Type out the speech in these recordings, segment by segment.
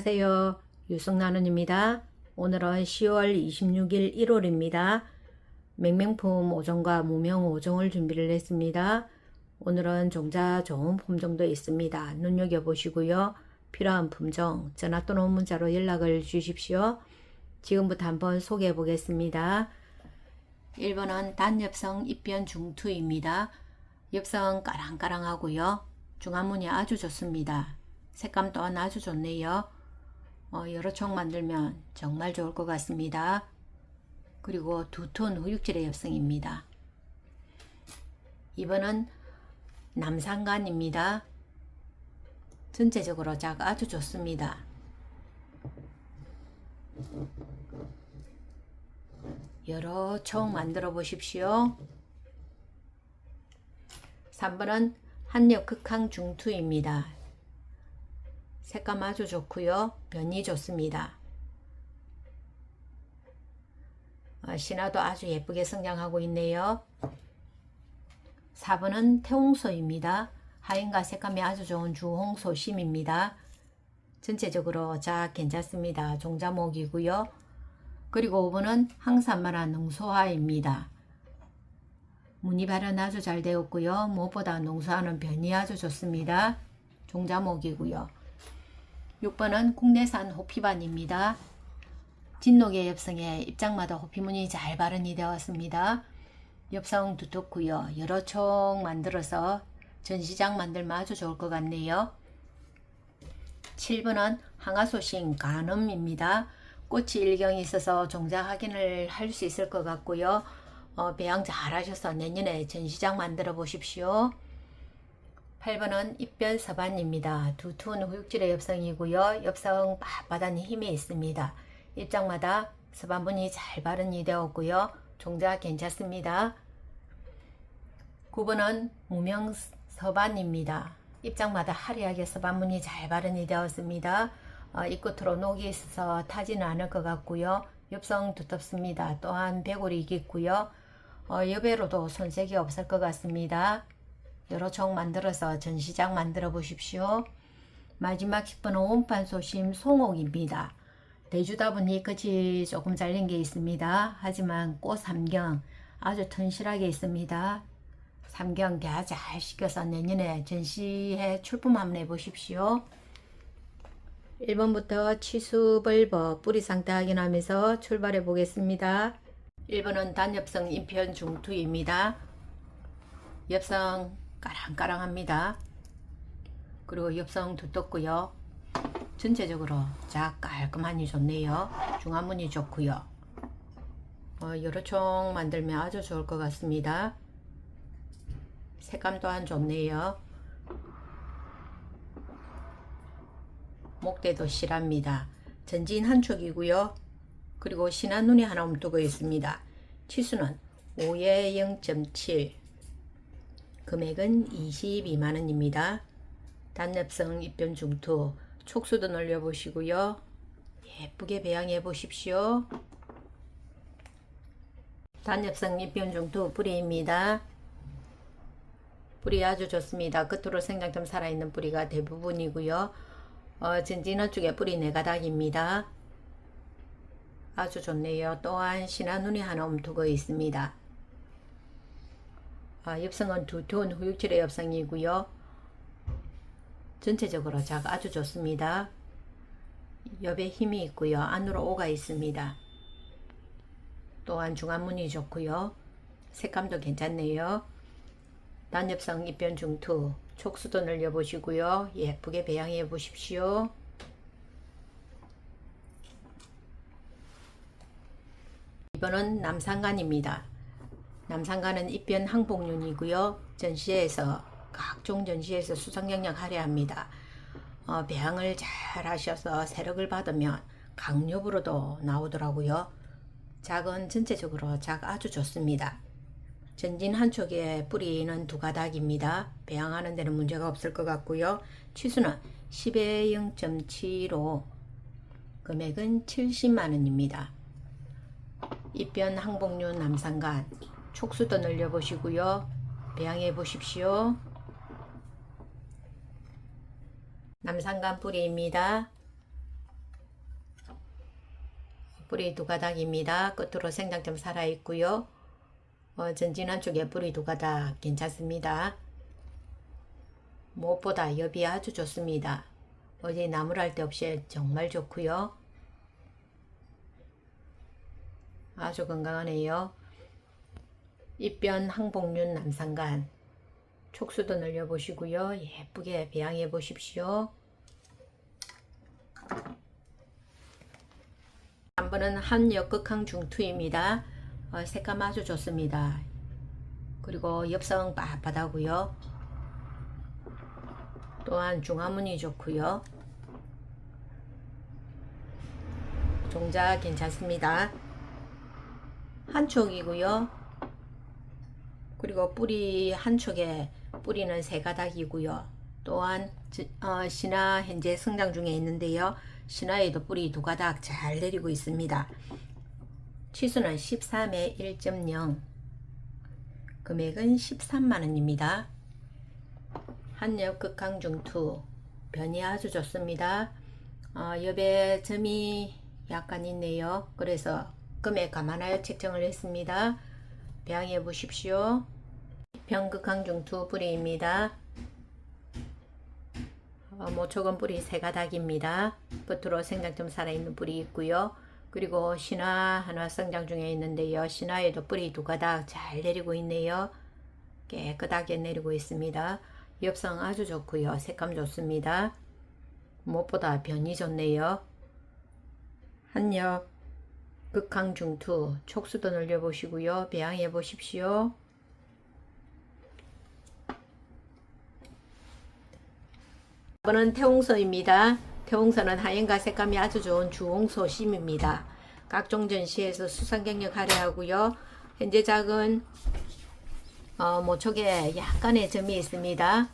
안녕하세요. 유성나눔입니다. 오늘은 10월 26일 일요일입니다. 맹맹품 5종과 무명 5종을 준비를 했습니다. 오늘은 종자 좋은 품종도 있습니다. 눈여겨보시고요. 필요한 품종 전화 또는 문자로 연락을 주십시오. 지금부터 한번 소개해 보겠습니다. 1번은 단엽성 입변 중투입니다. 엽성 까랑까랑하고요. 중안문이 아주 좋습니다. 색감 또한 아주 좋네요. 어, 여러 총 만들면 정말 좋을 것 같습니다. 그리고 두톤 후육질의 엽성입니다. 이번은 남산간입니다. 전체적으로 작 아주 좋습니다. 여러 총 만들어 보십시오. 3번은 한엽 극항 중투입니다. 색감 아주 좋고요. 변이 좋습니다. 어, 신화도 아주 예쁘게 성장하고 있네요. 4번은 태홍소입니다. 하얀과 색감이 아주 좋은 주홍소 심입니다. 전체적으로 자 괜찮습니다. 종자목이고요. 그리고 5번은 항산마라 농소화입니다. 무늬 발현 아주 잘 되었고요. 무엇보다 농소하는 변이 아주 좋습니다. 종자목이고요. 6번은 국내산 호피반입니다. 진녹의 엽성에 입장마다 호피무늬 잘 발현이 되었습니다. 엽성 두텁고요. 여러 총 만들어서 전시장 만들면 아주 좋을 것 같네요. 7번은 항아소신 간음입니다. 꽃이 일경이 있어서 종자 확인을 할 수 있을 것 같고요. 어, 배양 잘 하셔서 내년에 전시장 만들어 보십시오. 8번은 입변 서반입니다. 두툼 후육질의 엽성이고요. 엽성 바바단이 힘이 있습니다. 입장마다 서반분이 잘 발현이 되었고요. 종자 괜찮습니다. 9번은 무명 서반입니다. 입장마다 화려하게 서반문이 잘 발현이 되었습니다. 어, 입끝으로 녹이 있어서 타지는 않을 것 같고요. 엽성 두텁습니다. 또한 배골이 깊고요. 어, 여배로도 손색이 없을 것 같습니다. 여러 종 만들어서 전시장 만들어 보십시오. 마지막 10번은 온판 소심 송옥입니다. 대주다분이 끝이 조금 잘린 게 있습니다. 하지만 꽃 삼경 아주 튼실하게 있습니다. 삼경 개잘 시켜서 내년에 전시회 출품 한번 해보십시오. 1번부터 치수벌버 뿌리 상태 확인하면서 출발해 보겠습니다. 1번은 단엽성 인편 중투입니다. 엽성 까랑까랑합니다. 그리고 엽성 두텁고요. 전체적으로 자 깔끔하니 좋네요. 중안문이 좋고요. 어, 여러 총 만들면 아주 좋을 것 같습니다. 색감 또한 좋네요. 목대도 실합니다. 전진 한 촉이고요. 그리고 신한 눈이 하나 움뜨고 있습니다. 치수는 5에 0.7 금액은 22만원입니다. 단엽성 입변 중투 촉수도 늘려 보시고요. 예쁘게 배양해 보십시오. 단엽성 입변 중투 뿌리입니다. 뿌리 아주 좋습니다. 끝으로 생장점 살아있는 뿌리가 대부분이고요. 어, 전진원 쪽에 뿌리 네 가닥입니다. 아주 좋네요. 또한 신한눈이 하나 움트고 있습니다. 아, 엽성은 두톤 후육질의 엽성이고요. 전체적으로 작 아주 좋습니다. 옆에 힘이 있고요. 안으로 오가 있습니다. 또한 중안문이 좋고요. 색감도 괜찮네요. 단엽성 입변 중투 촉수도 늘려보시고요. 예쁘게 배양해 보십시오. 이번은 남산간입니다. 남산간은 입변 항복륜이고요. 전시회에서 각종 전시회에서 수상 영역 할애합니다. 어, 배양을 잘 하셔서 세력을 받으면 강력으로도 나오더라고요. 작은 전체적으로 작 아주 좋습니다. 전진 한쪽에 뿌리는 두 가닥입니다. 배양하는 데는 문제가 없을 것 같고요. 치수는 10에 0.75 금액은 70만원입니다. 입변 항복륜 남산간 촉수도 늘려 보시고요. 배양해 보십시오. 남산간 뿌리입니다. 뿌리 두 가닥입니다. 끝으로 생장점 살아 있고요. 어, 전진 한 쪽에 뿌리 두 가닥 괜찮습니다. 무엇보다 엽이 아주 좋습니다. 어디 나무랄 데 없이 정말 좋고요. 아주 건강하네요. 입변 항복륜 남상간 촉수도 늘려 보시고요. 예쁘게 배양해 보십시오. 한 번은 한역극항 중투입니다. 어, 색감 아주 좋습니다. 그리고 엽성 빳빳하고요. 또한 중화문이 좋고요. 종자 괜찮습니다. 한쪽이고요. 그리고 뿌리 한 쪽에 뿌리는 세 가닥이고요. 또한 지- 어, 신화 현재 성장 중에 있는데요. 신화에도 뿌리 두 가닥 잘 내리고 있습니다. 치수는 13에 1.0 금액은 13만원입니다. 한엽 극강중2 변이 아주 좋습니다. 어, 엽에 점이 약간 있네요. 그래서 금액 감안하여 책정을 했습니다. 배양해 보십시오. 병극강중2 뿌리입니다. 어, 모초건 뿌리 세 가닥입니다. 끝으로 생장점 살아있는 뿌리 있고요. 그리고 신화 하나 성장 중에 있는데요. 신화에도 뿌리 두 가닥 잘 내리고 있네요. 깨끗하게 내리고 있습니다. 엽성 아주 좋고요. 색감 좋습니다. 무엇보다 변이 좋네요. 한엽 극강중투 촉수도 늘려보시고요. 배양해 보십시오. 이번은 태홍소입니다. 태홍소는 하얀과 색감이 아주 좋은 주홍소 심입니다. 각종 전시에서 수상 경력 할애하고요. 현재 작은 어, 모촉에 약간의 점이 있습니다.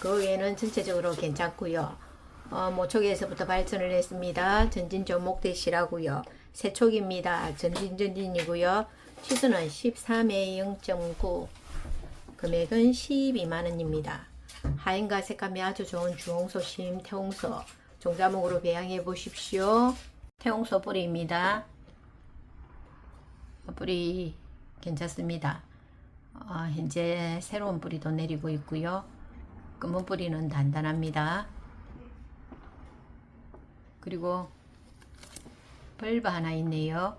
그 외에는 전체적으로 괜찮고요. 어, 모촉에서부터 발전을 했습니다. 전진 조 목 대시라고요. 세촉입니다. 전진 전진이고요. 치수는 13에 0.9 금액은 12만 원입니다. 하얀과 색감이 아주 좋은 주홍소 심 태홍소 종자목으로 배양해 보십시오. 태홍소 뿌리입니다. 뿌리 괜찮습니다. 어, 현재 새로운 뿌리도 내리고 있고요. 검은 뿌리는 단단합니다. 그리고 벌브 하나 있네요.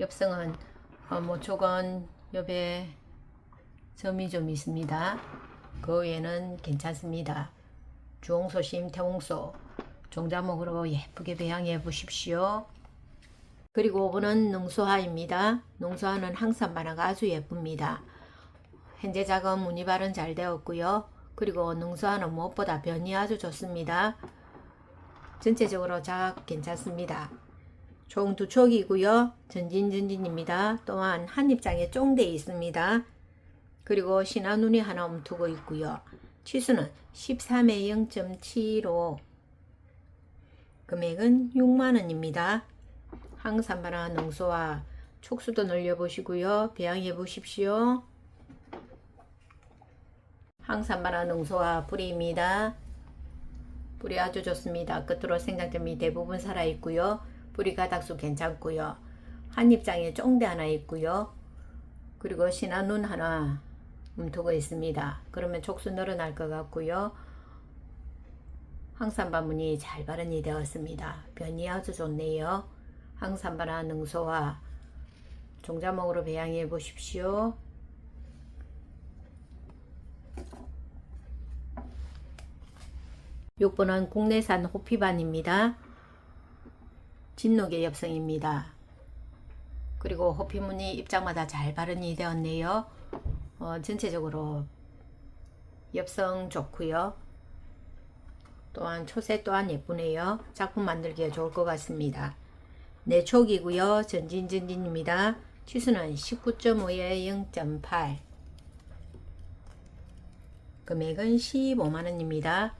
엽성은 어, 모촉은 옆에 점이 좀 있습니다. 그 외에는 괜찮습니다. 주홍소심 태홍소 종자목으로 예쁘게 배양해 보십시오. 그리고 5번은 능소화입니다. 능소화는 항상 만화가 아주 예쁩니다. 현재 작업 무늬발은 잘 되었고요. 그리고 능소화는 무엇보다 변이 아주 좋습니다. 전체적으로 작 괜찮습니다. 총 두 촉이고요. 전진 전진입니다. 또한 한 입장에 쫑대 있습니다. 그리고 신화 눈이 하나 움트고 있고요. 치수는 13에 0.75 금액은 6만원입니다. 항산바나 농소와 촉수도 늘려보시고요. 배양해 보십시오. 항산바나 농소와 뿌리입니다. 뿌리 아주 좋습니다. 끝으로 생장점이 대부분 살아있고요. 뿌리 가닥수 괜찮고요. 한 입장에 쫑대 하나 있고요. 그리고 신화 눈 하나 움트고 있습니다. 그러면 촉수 늘어날 것 같고요. 항산바문이 잘 발현이 되었습니다. 변이 아주 좋네요. 항산바나 능소와 종자목으로 배양해 보십시오. 육번은 국내산 호피반입니다. 진녹의 엽성입니다. 그리고 호피무늬 입장마다 잘 발현이 되었네요. 어, 전체적으로 엽성 좋고요. 또한 초세 또한 예쁘네요. 작품 만들기에 좋을 것 같습니다. 내촉이고요. 전진전진입니다. 치수는 19.5에 0.8 금액은 15만원입니다.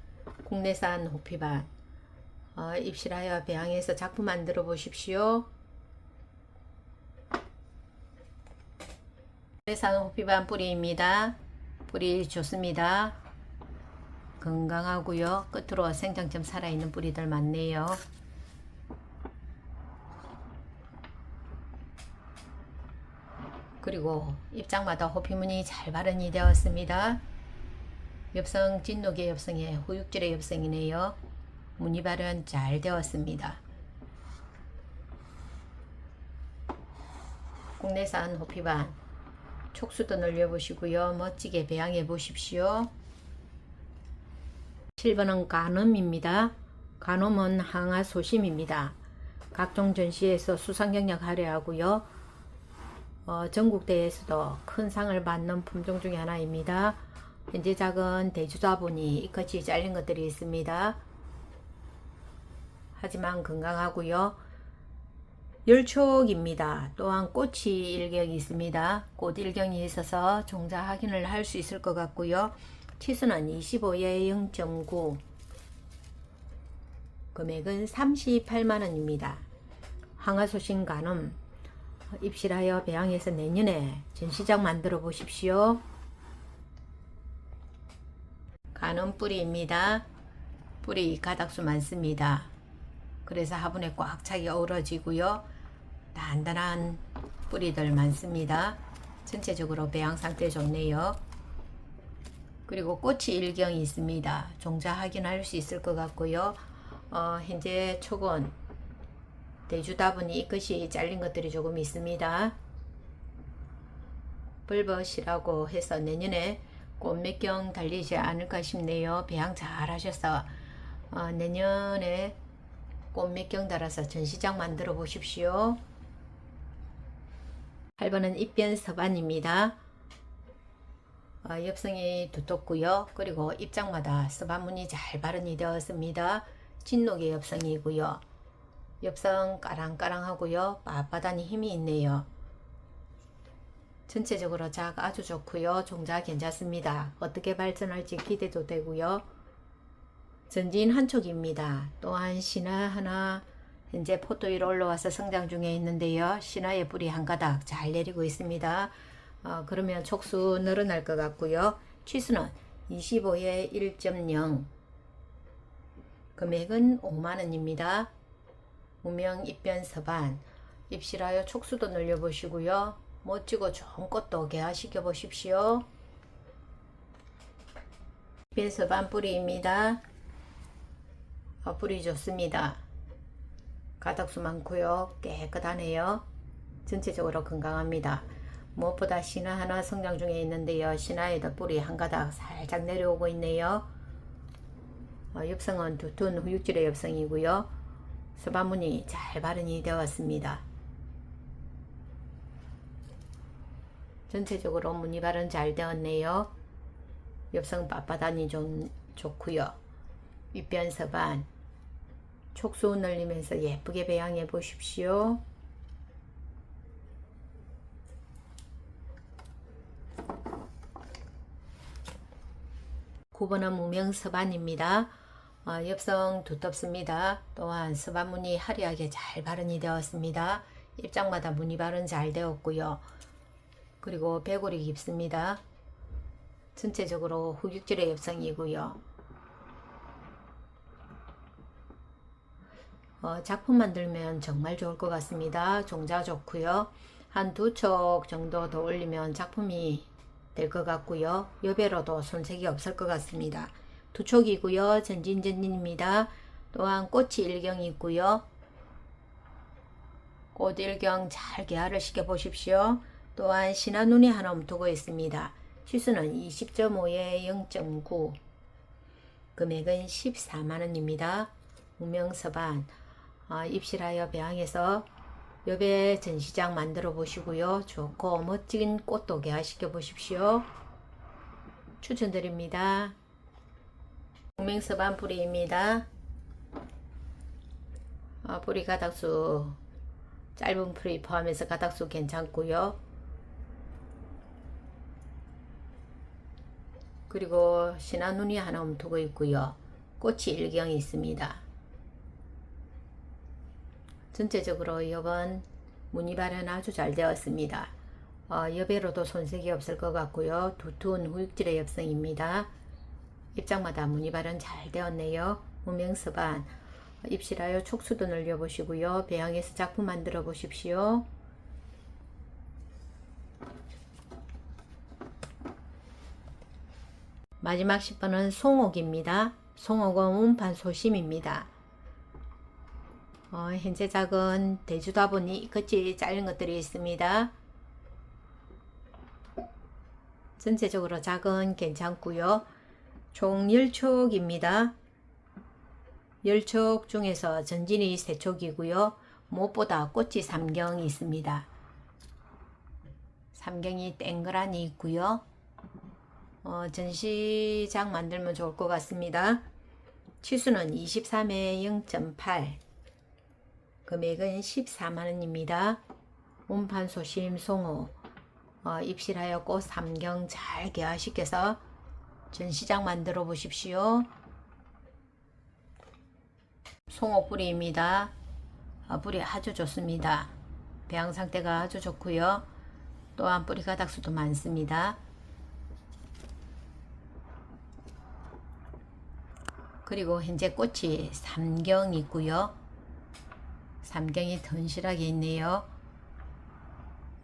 국내산 호피반 어, 입실하여 배양해서 작품 만들어 보십시오. 국내산 호피반 뿌리입니다. 뿌리 좋습니다. 건강하고요. 끝으로 생장점 살아있는 뿌리들 많네요. 그리고 입장마다 호피무늬 잘 발현이 되었습니다. 엽성 진노계 엽성의 후육질의 엽성이네요. 무늬 발현 잘 되었습니다. 국내산 호피반 촉수도 늘려보시고요. 멋지게 배양해 보십시오. 7번은 간음입니다. 간음은 항아 소심입니다. 각종 전시에서 수상 경력 할애하고요. 어, 전국대회에서도 큰 상을 받는 품종 중에 하나입니다. 현재 작은 대주자분이 이같이 잘린 것들이 있습니다. 하지만 건강하고요. 열촉입니다. 또한 꽃이 일경이 있습니다. 꽃 일경이 있어서 종자 확인을 할 수 있을 것 같고요. 치수는 25에 0.9 금액은 38만원입니다. 항아소신 간음 입실하여 배양해서 내년에 전시장 만들어 보십시오. 간음 뿌리입니다. 뿌리 가닥수 많습니다. 그래서 화분에 꽉 차게 어우러지고요. 단단한 뿌리들 많습니다. 전체적으로 배양 상태 좋네요. 그리고 꽃이 일경이 있습니다. 종자 확인할 수 있을 것 같고요. 어, 현재 촉은 대주다분이 이것이 잘린 것들이 조금 있습니다. 벌벗이라고 해서 내년에 꽃몇경 달리지 않을까 싶네요. 배양 잘 하셔서 어, 내년에 꽃몇경 달아서 전시장 만들어 보십시오. 8번은 입변 서반입니다. 어, 엽성이 두텁고요. 그리고 입장마다 서반문이 잘 발현이 되었습니다. 진녹의 엽성이고요. 엽성 까랑까랑하고요. 빳빳하니 힘이 있네요. 전체적으로 작 아주 좋고요. 종자 괜찮습니다. 어떻게 발전할지 기대도 되고요. 전진 한 촉입니다. 또한 신화 하나 현재 포도 위로 올라와서 성장 중에 있는데요. 신화의 뿌리 한 가닥 잘 내리고 있습니다. 어, 그러면 촉수 늘어날 것 같고요. 취수는 25에 1.0 금액은 5만원입니다. 무명 입변 서반 입실하여 촉수도 늘려보시고요. 멋지고 좋은 꽃도 개화 시켜 보십시오. 입변 서반 뿌리입니다. 어, 뿌리 좋습니다. 가닥수 많고요. 깨끗하네요. 전체적으로 건강합니다. 무엇보다 신화 하나 성장 중에 있는데요. 신화에도 뿌리 한 가닥 살짝 내려오고 있네요. 어, 엽성은 두툼 후육질의 엽성이고요. 서반문이 잘 발현이 되었습니다. 전체적으로 무늬 발현 잘 되었네요. 엽성 빳빳하니 좀 좋고요. 윗변 서반 촉수 늘리면서 예쁘게 배양해 보십시오. 9번은 무명 서반입니다. 어, 엽성 두텁습니다. 또한 서반문이 화려하게 잘 발현이 되었습니다. 입장마다 무늬 발현 잘 되었고요. 그리고 배골이 깊습니다. 전체적으로 흑육질의 엽성이고요. 어, 작품 만들면 정말 좋을 것 같습니다. 종자 좋고요. 한 두 촉 정도 더 올리면 작품이 될 것 같고요. 여배로도 손색이 없을 것 같습니다. 두 촉이고요. 전진전진입니다. 또한 꽃이 일경이 있고요. 꽃 일경 잘 개화를 시켜 보십시오. 또한 신화눈이 하나 움트고 있습니다. 시수는 20.5에 0.9 금액은 14만원입니다. 무명서반 어, 입실하여 배양해서 여배 전시장 만들어 보시고요. 좋고 멋진 꽃도 개화시켜 보십시오. 추천드립니다. 동맹서반 뿌리입니다. 어, 뿌리 가닥수 짧은 뿌리 포함해서 가닥수 괜찮고요. 그리고 신화눈이 하나 움트고 있고요. 꽃이 일경이 있습니다. 전체적으로 이번 무늬 발현 아주 잘 되었습니다. 어, 여배로도 손색이 없을 것 같고요. 두툼 후육질의 엽성입니다. 입장마다 무늬 발은 잘 되었네요. 무명서반 입실하여 촉수도 늘려보시고요. 배양해서 작품 만들어 보십시오. 마지막 10번은 송옥입니다. 송옥은 운판 소심입니다. 어, 현재 작은 대주다 보니 끝이 잘린 것들이 있습니다. 전체적으로 작은 괜찮고요. 총 10촉입니다. 10촉 중에서 전진이 3촉이고요. 무엇보다 꽃이 3경이 있습니다. 3경이 땡그란이 있고요. 어, 전시장 만들면 좋을 것 같습니다. 치수는 23에 0.8 금액은 14만원입니다. 운판 소심 송호 어, 입실하여 꽃 삼경 잘 개화시켜서 전시장 만들어 보십시오. 송호 뿌리입니다. 어, 뿌리 아주 좋습니다. 배양 상태가 아주 좋고요. 또한 뿌리 가닥수도 많습니다. 그리고 현재 꽃이 삼경 있고요. 삼경이 던실하게 있네요.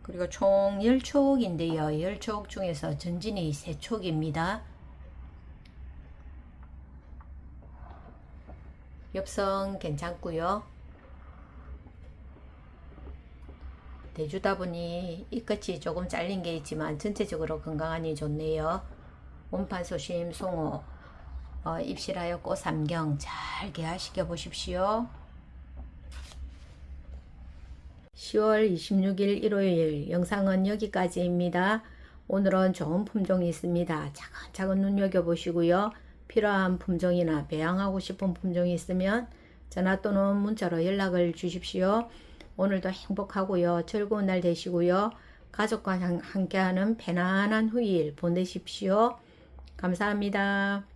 그리고 총 10촉인데요. 10촉 중에서 전진이 3촉입니다. 엽성 괜찮고요. 대주다 보니 이 끝이 조금 잘린 게 있지만 전체적으로 건강하니 좋네요. 원판 소심 송호 어, 입실하여 꽃 삼경 잘 개화시켜 보십시오. 10월 26일 일요일 영상은 여기까지입니다. 오늘은 좋은 품종이 있습니다. 차근차근 눈여겨보시고요. 필요한 품종이나 배양하고 싶은 품종이 있으면 전화 또는 문자로 연락을 주십시오. 오늘도 행복하고요. 즐거운 날 되시고요. 가족과 함께하는 편안한 후일 보내십시오. 감사합니다.